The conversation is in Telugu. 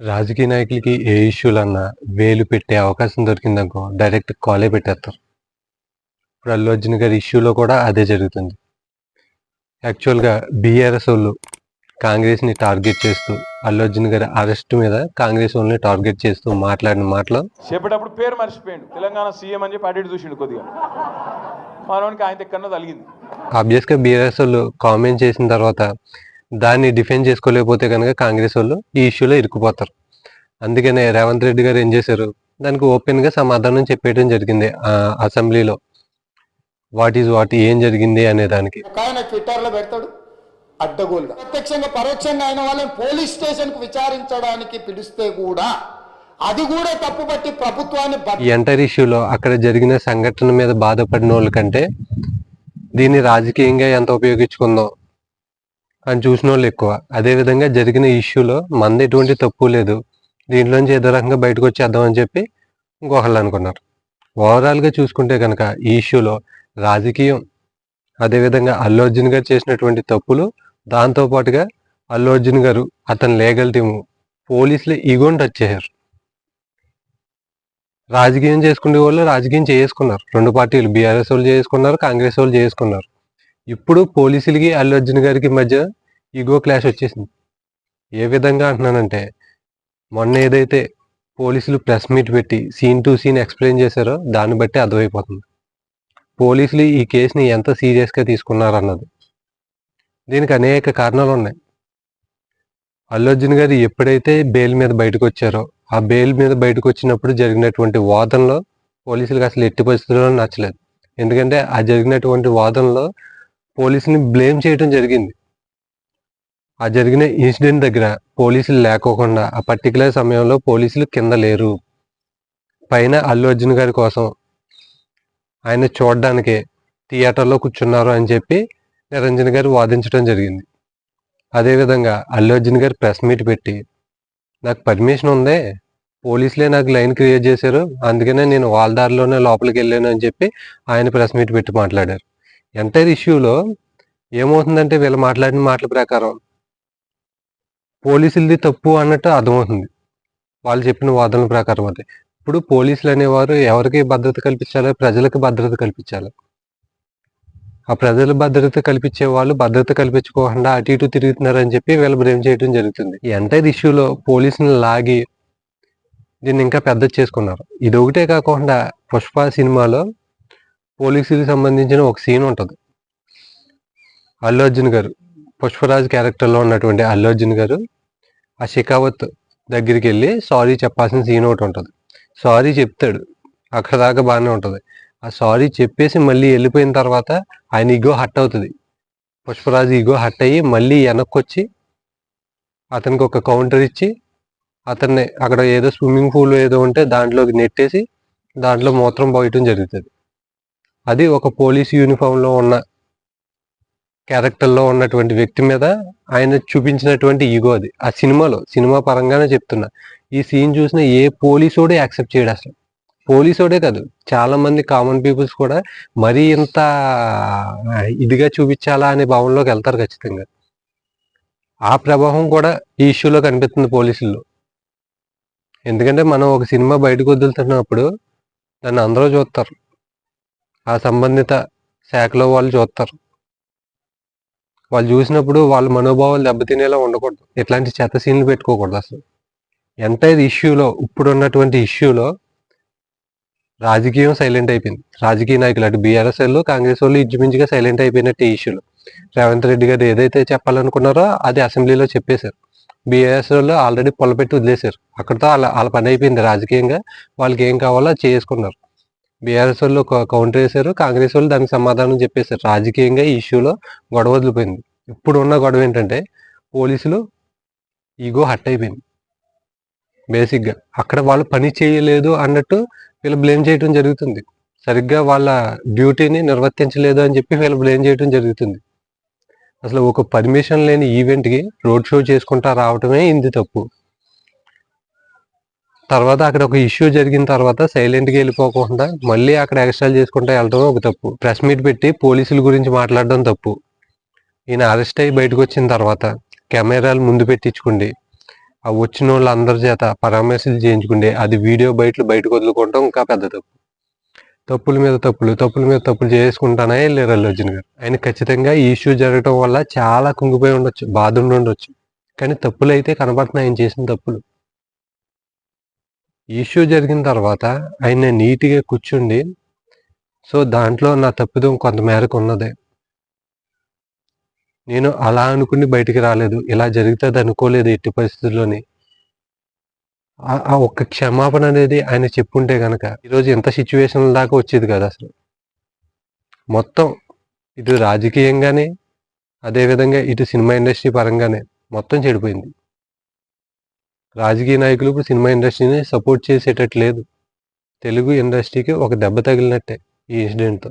రాజకీయ నాయకులకి ఏ ఇష్యూలన్నా వేలు పెట్టే అవకాశం దొరికిందనుకో డైరెక్ట్ కాలే పెట్టేస్తారు. ఇప్పుడు అల్లు అర్జున్ గారి ఇష్యూలో కూడా అదే జరుగుతుంది. యాక్చువల్గా బీఆర్ఎస్ వాళ్ళు కాంగ్రెస్ని టార్గెట్ చేస్తూ అల్లు అర్జున్ గారి అరెస్ట్ మీద కాంగ్రెస్ వాళ్ళని టార్గెట్ చేస్తూ మాట్లాడిన మాటలు చెప్పేటప్పుడు పేరు మర్చిపోయాడు. తెలంగాణ సీఎం అని చెప్పి ఇటు చూసిండు కొద్దిగా. మనవానికి ఆయన ఎక్కడో తలిగింది ఆబ్వియస్గా బీఆర్ఎస్ వాళ్ళు కామెంట్ చేసిన తర్వాత దాన్ని డిఫెండ్ చేసుకోలేకపోతే కనుక కాంగ్రెస్ వాళ్ళు ఈ ఇష్యూలో ఇరుక్కుపోతారు. అందుకనే రేవంత్ రెడ్డి గారు ఏం చేశారు? దానికి ఓపెన్గా సమాధానం చెప్పేయడం జరిగింది ఆ అసెంబ్లీలో. వాట్ ఈజ్ వాట్ ఏం జరిగింది అనే దానికి. ఆయన పెడతాడు అడ్డగోలుగా. ప్రత్యక్షంగా పరోక్షంగా అయిన వాళ్ళని పోలీస్ స్టేషన్కు విచారించడానికి పిలిస్తే కూడా అది కూడా తప్పుపట్టి ప్రభుత్వాన్ని ఈ ఎంటైర్ ఇష్యూలో అక్కడ జరిగిన సంఘటన మీద బాధపడిన వాళ్ళ కంటే దీన్ని రాజకీయంగా ఎంత ఉపయోగించుకుందాం? అని చూసిన వాళ్ళు ఎక్కువ అదేవిధంగా జరిగిన ఇష్యూలో మంది ఎటువంటి తప్పు లేదు. దీంట్లోంచి ఏదో రకంగా బయటకు వచ్చేద్దాం అని చెప్పి ఇంకొకళ్ళు అనుకున్నారు. ఓవరాల్గా చూసుకుంటే కనుక ఈ ఇష్యూలో రాజకీయం అదేవిధంగా అల్లు అర్జున్ గారు చేసినటువంటి తప్పులు దాంతో పాటుగా అల్లు అర్జున్ గారు అతని లీగల్ టీము పోలీసులు ఈగోని టచ్ చేశారు. రాజకీయం చేసుకునే వాళ్ళు రాజకీయం చేసుకున్నారు. రెండు పార్టీలు బీఆర్ఎస్ వాళ్ళు చేసుకున్నారు కాంగ్రెస్ వాళ్ళు చేసుకున్నారు. ఇప్పుడు పోలీసులకి అల్లు అర్జున్ గారికి మధ్య ఈగో క్లాష్ వచ్చేసింది. ఏ విధంగా అంటున్నానంటే మొన్న ఏదైతే పోలీసులు ప్రెస్ మీట్ పెట్టి సీన్ టు సీన్ ఎక్స్ప్లెయిన్ చేశారో దాన్ని బట్టి అర్థమైపోతుంది. పోలీసులు ఈ కేసుని ఎంత సీరియస్గా తీసుకున్నారు అన్నది దీనికి అనేక కారణాలు ఉన్నాయి. అల్లు అర్జున్ గారు ఎప్పుడైతే బెయిల్ మీద బయటకు వచ్చారో ఆ బెయిల్ మీద బయటకు వచ్చినప్పుడు జరిగినటువంటి వాదనలో పోలీసులకు అసలు ఎట్టి పరిస్థితుల్లో నచ్చలేదు. ఎందుకంటే ఆ జరిగినటువంటి వాదనలో పోలీసుని బ్లేమ్ చేయడం జరిగింది. ఆ జరిగిన ఇన్సిడెంట్ దగ్గర పోలీసులు లేకోకుండా ఆ పర్టికులర్ సమయంలో పోలీసులు కింద లేరు. పైన అల్లు అర్జున్ గారి కోసం ఆయన చూడడానికి థియేటర్లో కూర్చున్నారు అని చెప్పి నిరంజన్ గారు వాదించడం జరిగింది. అదేవిధంగా అల్లు అర్జున్ గారు ప్రెస్ మీట్ పెట్టి నాకు పర్మిషన్ ఉందే పోలీసులే నాకు లైన్ క్రియేట్ చేశారు అందుకనే నేను వాళ్ళ దారిలోనే లోపలికి వెళ్ళాను అని చెప్పి ఆయన ప్రెస్ మీట్ పెట్టి మాట్లాడారు. ఎంటైర్ ఇష్యూలో ఏమవుతుందంటే వీళ్ళు మాట్లాడిన మాటల ప్రకారం పోలీసులది తప్పు అన్నట్టు అర్థమవుతుంది. వాళ్ళు చెప్పిన వాదనల ప్రకారం అది. ఇప్పుడు పోలీసులు అనేవారు ఎవరికి భద్రత కల్పించాలి ప్రజలకు భద్రత కల్పించాలి. ఆ ప్రజల భద్రత కల్పించే వాళ్ళు భద్రత కల్పించుకోకుండా అటు ఇటు తిరుగుతున్నారని చెప్పి వీళ్ళు బ్లేమ్ చేయడం జరుగుతుంది. ఈ ఎంటైర్ ఇష్యూలో పోలీసుని లాగి దీన్ని ఇంకా పెద్ద చేసుకున్నారు. ఇది ఒకటే కాకుండా పుష్ప సినిమాలో పోలీసులకు సంబంధించిన ఒక సీన్ ఉంటుంది. అల్లు అర్జున్ గారు పుష్పరాజ్ క్యారెక్టర్లో ఉన్నటువంటి అల్లు అర్జున్ గారు ఆ షికావత్ దగ్గరికి వెళ్ళి సారీ చెప్పాల్సిన సీన్ ఒకటి ఉంటుంది. సారీ చెప్తాడు అక్కడ దాకా బాగానే ఉంటుంది. ఆ సారీ చెప్పేసి మళ్ళీ వెళ్ళిపోయిన తర్వాత ఆయన ఈగో హట్ అవుతుంది. పుష్పరాజు ఈగో హట్ అయ్యి మళ్ళీ వెనక్కి వచ్చి అతనికి ఒక కౌంటర్ ఇచ్చి అతన్ని అక్కడ ఏదో స్విమ్మింగ్ పూల్ ఏదో ఉంటే దాంట్లోకి నెట్టేసి దాంట్లో మూత్రం పోయటం జరుగుతుంది. అది ఒక పోలీస్ యూనిఫామ్లో ఉన్న క్యారెక్టర్లో ఉన్నటువంటి వ్యక్తి మీద ఆయన చూపించినటువంటి ఈగో అది. ఆ సినిమాలో సినిమా పరంగానే చెప్తున్నా. ఈ సీన్ చూసిన ఏ పోలీసోడే యాక్సెప్ట్ చేయడు అసలు. పోలీసోడే కాదు చాలా మంది కామన్ పీపుల్స్ కూడా మరీ ఇంత ఇదిగా చూపించాలా అనే భావనలోకి వెళ్తారు ఖచ్చితంగా. ఆ ప్రభావం కూడా ఈ ఇష్యూలో కనిపిస్తుంది పోలీసుల్లో. ఎందుకంటే మనం ఒక సినిమా బయటకు వదులుతున్నప్పుడు దాన్ని అందరూ చూస్తారు. ఆ సంబంధిత శాఖలో వాళ్ళు చూస్తారు. వాళ్ళు చూసినప్పుడు వాళ్ళ మనోభావాలు దెబ్బతినేలా ఉండకూడదు. ఇట్లాంటి చెత్త సీన్లు పెట్టుకోకూడదు అసలు. ఎంటైర్ ఇష్యూలో ఇప్పుడు ఉన్నటువంటి ఇష్యూలో రాజకీయం సైలెంట్ అయిపోయింది. రాజకీయ నాయకులు అటు బీఆర్ఎస్ వాళ్ళు కాంగ్రెస్ వాళ్ళు ఇంచుమించుగా సైలెంట్ అయిపోయినట్టు ఈ ఇష్యూలో. రేవంత్ రెడ్డి గారు ఏదైతే చెప్పాలనుకున్నారో అది అసెంబ్లీలో చెప్పేశారు. బీఆర్ఎస్ వాళ్ళు ఆల్రెడీ పొలపెట్టి వదిలేశారు. అక్కడితో వాళ్ళ వాళ్ళ పని అయిపోయింది రాజకీయంగా. వాళ్ళకి ఏం కావాలో చేసుకున్నారు. బీఆర్ఎస్ వాళ్ళు ఒక కౌంటర్ వేశారు కాంగ్రెస్ వాళ్ళు దానికి సమాధానం చెప్పేశారు. రాజకీయంగా ఈ ఇష్యూలో గొడవ వదిలిపోయింది. ఇప్పుడు ఉన్న గొడవ ఏంటంటే పోలీసులు ఈగో హట్ అయిపోయింది. బేసిక్గా అక్కడ వాళ్ళు పని చేయలేదు అన్నట్టు వీళ్ళు బ్లేమ్ చేయడం జరుగుతుంది. సరిగ్గా వాళ్ళ డ్యూటీని నిర్వర్తించలేదు అని చెప్పి వీళ్ళు బ్లేమ్ చేయడం జరుగుతుంది. అసలు ఒక పర్మిషన్ లేని ఈవెంట్కి రోడ్ షో చేసుకుంటా రావటమే ఇంది తప్పు. తర్వాత అక్కడ ఒక ఇష్యూ జరిగిన తర్వాత సైలెంట్గా వెళ్ళిపోకుండా మళ్ళీ అక్కడ ఎక్స్ట్రా చేసుకుంటా వెళ్ళడం ఒక తప్పు. ప్రెస్ మీట్ పెట్టి పోలీసుల గురించి మాట్లాడడం తప్పు. ఈయన అరెస్ట్ అయ్యి బయటకు వచ్చిన తర్వాత కెమెరాలు ముందు పెట్టించుకోండి ఆ వచ్చిన వాళ్ళందరి చేత పరామర్శలు చేయించుకుంటే అది వీడియో బయటలు బయటకు వదులుకోవటం ఇంకా పెద్ద తప్పు. తప్పుల మీద తప్పులు తప్పుల మీద తప్పులు చేసుకుంటానే వెళ్ళారు అల్లు అర్జున్ గారు. ఆయన ఖచ్చితంగా ఈ ఇష్యూ జరగటం వల్ల చాలా కుంగిపోయి ఉండొచ్చు బాధ ఉండొచ్చు. కానీ తప్పులు అయితే కనబడుతున్నాయి ఆయన చేసిన తప్పులు. ఇష్యూ జరిగిన తర్వాత ఆయన నీట్గా కూర్చుండి సో దాంట్లో నా తప్పిదం కొంత మేరకు ఉన్నదే. నేను అలా అనుకుని బయటికి రాలేదు ఇలా జరుగుతుంది అనుకోలేదు ఎట్టి పరిస్థితుల్లోని. ఆ- ఒక్క క్షమాపణ అనేది ఆయన చెప్పుంటే కనుక ఈరోజు ఎంత సిచ్యువేషన్ దాకా వచ్చేది కదా అసలు. మొత్తం ఇటు రాజకీయంగానే అదేవిధంగా ఇటు సినిమా ఇండస్ట్రీ పరంగానే మొత్తం చెడిపోయింది. రాజకీయ నాయకులు ఇప్పుడు సినిమా ఇండస్ట్రీని సపోర్ట్ చేసేటట్టు లేదు తెలుగు ఇండస్ట్రీకి ఒక దెబ్బ తగిలినట్టే ఈ ఇన్సిడెంట్తో